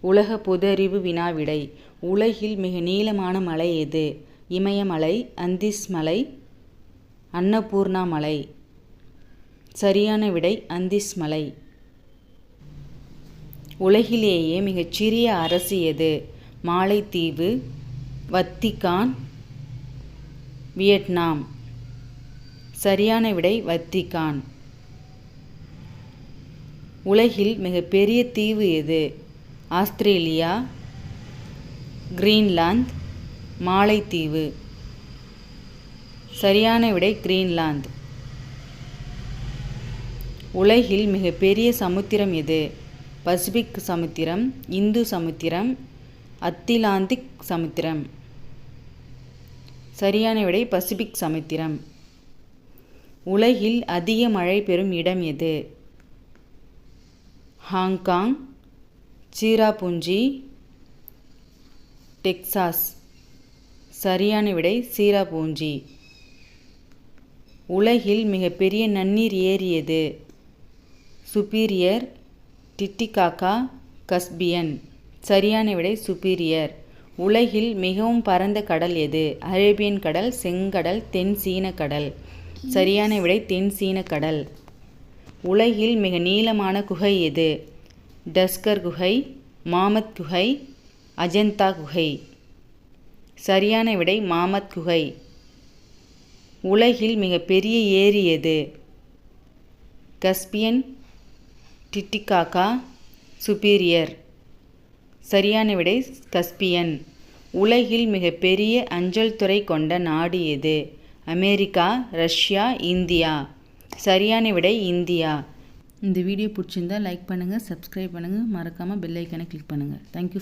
உலக பொது அறிவு வினாவிடை. உலகில் மிக நீளமான மலை எது? இமயமலை அந்திஸ் மலை அன்னபூர்ணா மலை. சரியான விடை அந்திஸ் மலை உலகிலேயே மிகச்சிறிய அரசு எது? மாலைத்தீவு வத்திகான் வியட்நாம். சரியான விடை வத்திகான். உலகில் மிகப்பெரிய தீவு எது? ஆஸ்திரேலியா கிரீன்லாந்து மாலைத்தீவு. சரியான விடை கிரீன்லாந்து. உலகில் மிகப்பெரிய சமுத்திரம் எது? பசிபிக் சமுத்திரம் இந்து சமுத்திரம் அத்திலாந்திக் சமுத்திரம். சரியான விடை பசிபிக் சமுத்திரம். உலகில் அதிக மழை பெறும் இடம் எது? Hong Kong Cherrapunji Texas. சரியான விடை சீராபூஞ்சி உலகில் மிகப்பெரிய நன்னீர் ஏரி எது சுப்பீரியர் டிட்டிகாக்கா கஸ்பியன். சரியான விடை சுப்பீரியர். உலகில் மிகவும் பரந்த கடல் எது? அரேபியன் கடல் செங்கடல் தென் சீன கடல். சரியான விடை தென் சீன கடல். உலகில் மிக நீளமான குகை எது? டஸ்கர் குகை மாமத் குகை அஜந்தா குகை. சரியான விடை மாமத் குகை. உலகில் மிகப்பெரிய ஏரி எது? Caspian Titicaca Superior. சரியான விடை கஸ்பியன். உலகில் மிகப்பெரிய அஞ்சல் துறை கொண்ட நாடு எது? America Russia India. சரியான விடை இந்தியா. இந்த வீடியோ பிடிச்சிருந்தா லைக் பண்ணுங்கள் சப்ஸ்கிரைப் பண்ணுங்கள் மறக்காமல் பெல் ஐக்கானை கிளிக் பண்ணுங்கள் தேங்க்யூ